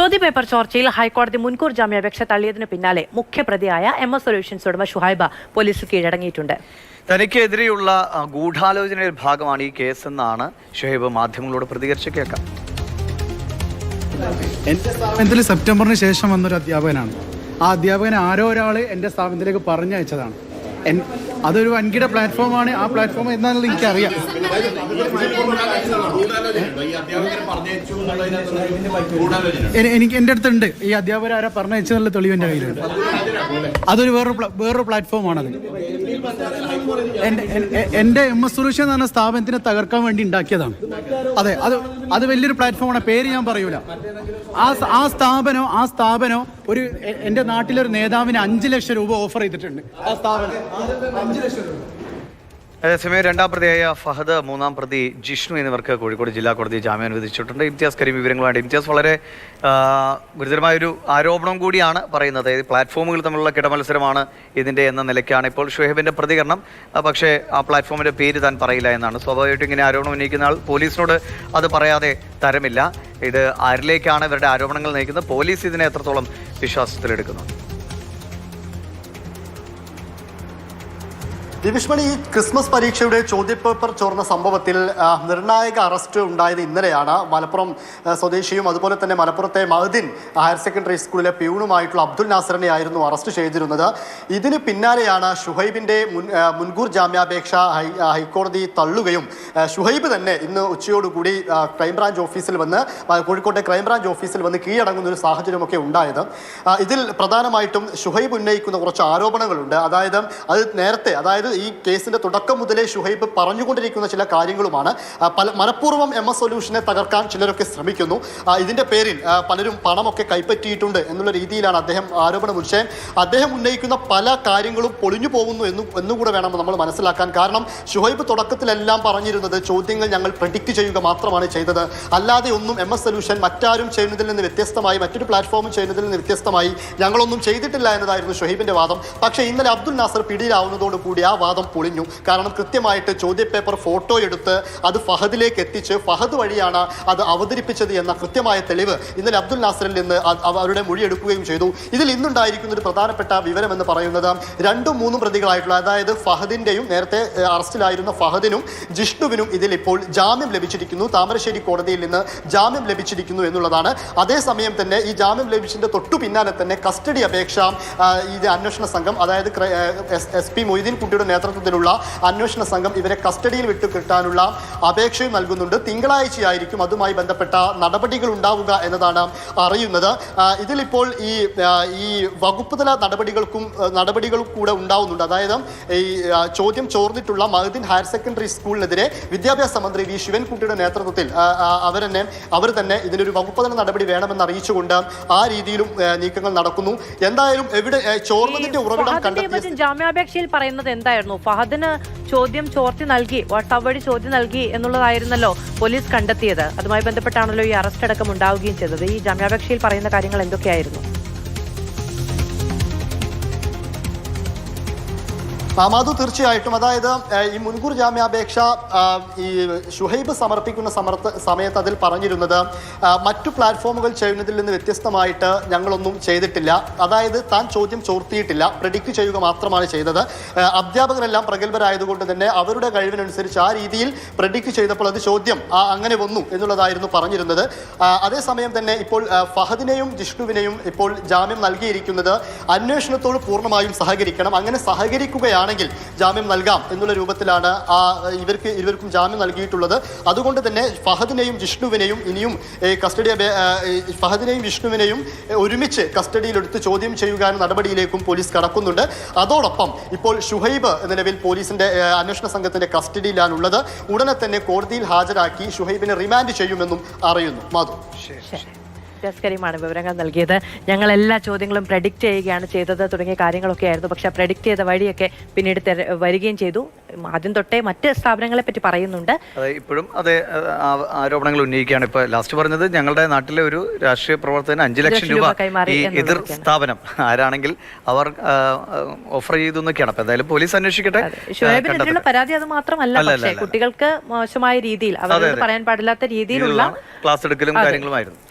ചോദ്യപേപ്പർ ചോർച്ചയിൽ ഹൈക്കോടതി മുൻകൂർ ജാമ്യാപേക്ഷ തള്ളിയതിന് പിന്നാലെ മുഖ്യപ്രതിയായ എം എസ് സൊല്യൂഷൻസ് ഉടമ ഷുഹൈബ പോലീസ് കീഴടങ്ങിയിട്ടുണ്ട്. തനിക്കെതിരെയുള്ള ഗൂഢാലോചനയുടെ ഭാഗമാണ് ഈ കേസെന്നാണ് ഷുഹൈബ് മാധ്യമങ്ങളോട് പ്രതികരിച്ച് കേൾക്കാം. എന്റെ സ്ഥാപനത്തിൽ സെപ്റ്റംബറിന് ശേഷം വന്നൊരു അധ്യാപകനാണ്. ആ അധ്യാപകൻ ആരോ ഒരാൾ എന്റെ സ്ഥാപനത്തിലേക്ക് പറഞ്ഞയച്ചതാണ്. അതൊരു വൻകിട പ്ലാറ്റ്ഫോമാണ്. ആ പ്ലാറ്റ്ഫോം എന്താണെന്ന് എനിക്കറിയാം. എനി- എനിക്ക് എന്റെ അടുത്തുണ്ട്. ഈ അധ്യാപകർ ആരാ പറഞ്ഞയച്ചെന്നുള്ള തെളിവ് എന്റെ കയ്യിലുണ്ട്. അതൊരു വേറൊരു വേറൊരു പ്ലാറ്റ്ഫോമാണത്. എന്റെ എം എസ് സുരേഷ് എന്ന് പറഞ്ഞ സ്ഥാപനത്തിനെ തകർക്കാൻ വേണ്ടി ഉണ്ടാക്കിയതാണ്. അതെ അത് അത് വലിയൊരു പ്ലാറ്റ്ഫോമാണ്. പേര് ഞാൻ പറയൂല. ആ ആ സ്ഥാപനം ആ സ്ഥാപനം ഒരു എന്റെ നാട്ടിലൊരു നേതാവിന് അഞ്ച് ലക്ഷം രൂപ ഓഫർ ചെയ്തിട്ടുണ്ട്. ആ സ്ഥാപനം. അഞ്ച് ലക്ഷം രൂപ. അതേസമയം രണ്ടാം പ്രതിയായ ഫഹദ് മൂന്നാം പ്രതി ജിഷ്ണു എന്നിവർക്ക് കോഴിക്കോട് ജില്ലാ കോടതി ജാമ്യം അനുവദിച്ചിട്ടുണ്ട്. ഇംതിയാസ് കരീം വിവരങ്ങളുമായിട്ട് ഇംതിയാസ് വളരെ ഗുരുതരമായ ഗുരുതരമായൊരു ആരോപണം കൂടിയാണ് പറയുന്നത്. അതായത് പ്ലാറ്റ്ഫോമുകൾ തമ്മിലുള്ള കിടമത്സരമാണ് ഇതിന്റെ എന്ന നിലയ്ക്കാണ് ഇപ്പോൾ ഷുഹേബിന്റെ പ്രതികരണം. പക്ഷേ ആ പ്ലാറ്റ്ഫോമിന്റെ പേര് താൻ പറയില്ല എന്നാണ്. സ്വാഭാവികമായിട്ടും ഇങ്ങനെ ആരോപണം ഉന്നയിക്കുന്ന ആൾ പോലീസിനോട് അത് പറയാതെ തരമില്ല. ഇത് ആരിലേക്കാണ് ഇവരുടെ ആരോപണങ്ങൾ നയിക്കുന്നത്? പോലീസ് ഇതിനെ എത്രത്തോളം വിശ്വാസത്തിലെടുക്കുന്നു? ദിവിഷ്മണി ഈ ക്രിസ്മസ് പരീക്ഷയുടെ ചോദ്യപേപ്പർ ചോർന്ന സംഭവത്തിൽ നിർണായക അറസ്റ്റ് ഉണ്ടായത് ഇന്നലെയാണ്. മലപ്പുറം സ്വദേശിയും അതുപോലെ തന്നെ മലപ്പുറത്തെ മഹദിൻ ഹയർ സെക്കൻഡറി സ്കൂളിലെ പ്യൂണുമായിട്ടുള്ള അബ്ദുൽ നാസറിനെ ആയിരുന്നു അറസ്റ്റ് ചെയ്തിരുന്നത്. ഇതിന് പിന്നാലെയാണ് ഷുഹൈബിന്റെ മുൻ മുൻകൂർ ജാമ്യാപേക്ഷ ഹൈക്കോടതി തള്ളുകയും ഷുഹൈബ് തന്നെ ഇന്ന് ഉച്ചയോടുകൂടി ക്രൈംബ്രാഞ്ച് ഓഫീസിൽ വന്ന് കോഴിക്കോട്ടെ ക്രൈംബ്രാഞ്ച് ഓഫീസിൽ വന്ന് കീഴടങ്ങുന്ന ഒരു സാഹചര്യമൊക്കെ ഉണ്ടായത്. ഇതിൽ പ്രധാനമായിട്ടും ഷുഹൈബ് ഉന്നയിക്കുന്ന കുറച്ച് ആരോപണങ്ങളുണ്ട്. അതായത് അത് നേരത്തെ അതായത് ഈ കേസിന്റെ തുടക്കം മുതലേ ഷുഹൈബ് പറഞ്ഞുകൊണ്ടിരിക്കുന്ന ചില കാര്യങ്ങളുമാണ്. പല മനഃപൂർവം എം എസ് സൊല്യൂഷനെ തകർക്കാൻ ചിലരൊക്കെ ശ്രമിക്കുന്നു. ഇതിന്റെ പേരിൽ പലരും പണമൊക്കെ കൈപ്പറ്റിയിട്ടുണ്ട് എന്നുള്ള രീതിയിലാണ് അദ്ദേഹം ആരോപണം ഉച്ചയം അദ്ദേഹം ഉന്നയിക്കുന്ന പല കാര്യങ്ങളും പൊളിഞ്ഞു പോകുന്നു എന്നും എന്നുകൂടെ വേണം നമ്മൾ മനസ്സിലാക്കാൻ. കാരണം ഷുഹൈബ് തുടക്കത്തിലെല്ലാം പറഞ്ഞിരുന്നത് ചോദ്യങ്ങൾ ഞങ്ങൾ പ്രഡിക്റ്റ് ചെയ്യുക മാത്രമാണ് ചെയ്തത്. അല്ലാതെ ഒന്നും എം എസ് സൊല്യൂഷൻ മറ്റാരും ചെയ്യുന്നതിൽ നിന്ന് വ്യത്യസ്തമായി മറ്റൊരു പ്ലാറ്റ്ഫോമും ചെയ്യുന്നതിൽ നിന്ന് വ്യത്യസ്തമായി ഞങ്ങളൊന്നും ചെയ്തിട്ടില്ല എന്നതായിരുന്നു ഷുഹൈബിന്റെ വാദം. പക്ഷേ ഇന്നലെ അബ്ദുൽ നാസർ പിടിയിലാവുന്നതോടുകൂടി ആ വാദം പൊളിഞ്ഞു. കാരണം കൃത്യമായിട്ട് ചോദ്യപേപ്പർ ഫോട്ടോ എടുത്ത് അത് ഫഹദിലേക്ക് എത്തിച്ച് ഫഹദ് വഴിയാണ് അത് അവതരിപ്പിച്ചത് എന്ന കൃത്യമായ തെളിവ് ഇന്നലെ അബ്ദുൽ നാസറിൽ നിന്ന് അവരുടെ മൊഴിയെടുക്കുകയും ചെയ്തു. ഇതിൽ ഇന്നുണ്ടായിരിക്കുന്ന ഒരു പ്രധാനപ്പെട്ട വിവരം എന്ന് പറയുന്നത് രണ്ടും മൂന്നും പ്രതികളായിട്ടുള്ള അതായത് ഫഹദിന്റെയും നേരത്തെ അറസ്റ്റിലായിരുന്ന ഫഹദിനും ജിഷ്ണുവിനും ഇതിൽ ഇപ്പോൾ ജാമ്യം ലഭിച്ചിരിക്കുന്നു. താമരശ്ശേരി കോടതിയിൽ നിന്ന് ജാമ്യം ലഭിച്ചിരിക്കുന്നു എന്നുള്ളതാണ്. അതേസമയം തന്നെ ഈ ജാമ്യം ലഭിച്ചതിന്റെ തൊട്ടു പിന്നാലെ തന്നെ കസ്റ്റഡി അപേക്ഷ ഇത് അന്വേഷണ സംഘം അതായത് എസ് പി മൊയ്തീൻ കുട്ടിയുടെ നേതൃത്വത്തിലുള്ള അന്വേഷണ സംഘം ഇവരെ കസ്റ്റഡിയിൽ വിട്ടു കിട്ടാനുള്ള അപേക്ഷയും നൽകുന്നുണ്ട്. തിങ്കളാഴ്ചയായിരിക്കും അതുമായി ബന്ധപ്പെട്ട നടപടികൾ ഉണ്ടാവുക എന്നതാണ് അറിയുന്നത്. ഇതിലിപ്പോൾ ഈ ഈ വകുപ്പ് തല നടപടികൾക്കും നടപടികൾ നടപടികളും കൂടെ ഉണ്ടാവുന്നുണ്ട്. അതായത് ഈ ചോദ്യം ചോർന്നിട്ടുള്ള മഹദിൻ ഹയർ സെക്കൻഡറി സ്കൂളിനെതിരെ വിദ്യാഭ്യാസ മന്ത്രി വി. ശിവൻകുട്ടിയുടെ നേതൃത്വത്തിൽ അവർ തന്നെ അവർ തന്നെ ഇതിനൊരു വകുപ്പ് തല നടപടി വേണമെന്ന് അറിയിച്ചുകൊണ്ട് ആ രീതിയിലും നീക്കങ്ങൾ നടക്കുന്നു. എന്തായാലും എവിടെ ചോർന്നതിന്റെ ഉറവിടം കണ്ടെത്തി കണ്ടെത്തിയ ജാമ്യാപേക്ഷയിൽ പറയുന്നത് എന്തായിരുന്നു ഫഹദിന് ചോദ്യം ചോർത്തി നൽകി വാട്സാപ്പ് വഴി ചോദ്യം നൽകി എന്നുള്ളതായിരുന്നല്ലോ പോലീസ് കണ്ടെത്തിയത്. അതുമായി ബന്ധപ്പെട്ടാണല്ലോ ഈ അറസ്റ്റ് അടക്കം ഉണ്ടാവുകയും ചെയ്തത്. ഈ ജാമ്യാപേക്ഷയിൽ പറയുന്ന കാര്യങ്ങൾ എന്തൊക്കെയായിരുന്നു? മാധു തീർച്ചയായിട്ടും. അതായത് ഈ മുൻകൂർ ജാമ്യാപേക്ഷ ഈ ഷുഹൈബ് സമർപ്പിക്കുന്ന സമർത്ത സമയത്ത് അതിൽ പറഞ്ഞിരുന്നത് മറ്റു പ്ലാറ്റ്ഫോമുകൾ ചെയ്യുന്നതിൽ നിന്ന് വ്യത്യസ്തമായിട്ട് ഞങ്ങളൊന്നും ചെയ്തിട്ടില്ല. അതായത് താൻ ചോദ്യം ചോർത്തിയിട്ടില്ല. പ്രെഡിക്റ്റ് ചെയ്യുക മാത്രമാണ് ചെയ്തത്. അധ്യാപകരെല്ലാം പ്രഗത്ഭരായതുകൊണ്ട് തന്നെ അവരുടെ കഴിവിനനുസരിച്ച് ആ രീതിയിൽ പ്രെഡിക്റ്റ് ചെയ്തപ്പോൾ അത് ചോദ്യം ആ, അങ്ങനെ വന്നു എന്നുള്ളതായിരുന്നു പറഞ്ഞിരുന്നത്. അതേസമയം തന്നെ ഇപ്പോൾ ഫഹദിനെയും ജിഷ്ണുവിനെയും ഇപ്പോൾ ജാമ്യം നൽകിയിരിക്കുന്നത് അന്വേഷണത്തോട് പൂർണമായും സഹകരിക്കണം. അങ്ങനെ സഹകരിക്കുകയാണെങ്കിൽ ജാമ്യം നൽകാം എന്നുള്ള രൂപത്തിലാണ് ആ ഇവർക്ക് ഇരുവർക്കും ജാമ്യം നൽകിയിട്ടുള്ളത്. അതുകൊണ്ട് തന്നെ ഫഹദിനെയും ജിഷ്ണുവിനെയും ഇനിയും കസ്റ്റഡി ഫഹദിനെയും വിഷ്ണുവിനെയും ഒരുമിച്ച് കസ്റ്റഡിയിലെടുത്ത് ചോദ്യം ചെയ്യുക എന്ന നടപടിയിലേക്കും പോലീസ് കടക്കുന്നുണ്ട്. അതോടൊപ്പം ഇപ്പോൾ ഷുഹൈബ് നിലവിൽ പോലീസിന്റെ അന്വേഷണ സംഘത്തിന്റെ കസ്റ്റഡിയിലാണുള്ളത്. ഉടനെ തന്നെ കോടതിയിൽ ഹാജരാക്കി ഷുഹൈബിനെ റിമാൻഡ് ചെയ്യുമെന്നും അറിയുന്നു. മാധു. ജസ്കരീമാണ് വിവരങ്ങൾ നൽകിയത്. ഞങ്ങൾ എല്ലാ ചോദ്യങ്ങളും പ്രഡിക്റ്റ് ചെയ്യുകയാണ് ചെയ്തത് തുടങ്ങിയ കാര്യങ്ങളൊക്കെ ആയിരുന്നു. പക്ഷെ പ്രഡിക്റ്റ് ചെയ്ത വഴിയൊക്കെ പിന്നീട് വരികയും ചെയ്തു. ആദ്യം തൊട്ടേ മറ്റ് സ്ഥാപനങ്ങളെ പറ്റി പറയുന്നുണ്ട്. ഇപ്പോഴും അതേ ആരോപണങ്ങൾ ഉന്നയിക്കുകയാണ്. ഇപ്പൊ ലാസ്റ്റ് പറഞ്ഞത് ഞങ്ങളുടെ നാട്ടിലെ ഒരു രാഷ്ട്രീയ പ്രവർത്തകന് അഞ്ചു ലക്ഷം രൂപ ഈ എതിർ സ്ഥാപനം ആരാണെങ്കിൽ അവർ ഓഫർ ചെയ്തു എന്നൊക്കെയാണ് അപ്പൊ എന്തായാലും പോലീസ് അന്വേഷിക്കട്ടെ. ഷുഹൈബിനെതിരെയുള്ള. പരാതി അത് മാത്രമല്ല. പക്ഷേ. കുട്ടികൾക്ക് മോശമായ രീതിയിൽ അവർ. പറയാൻ പാടില്ലാത്ത രീതിയിലുള്ള ക്ലാസ് എടുക്കലും. കാര്യങ്ങളുമായിരുന്നു.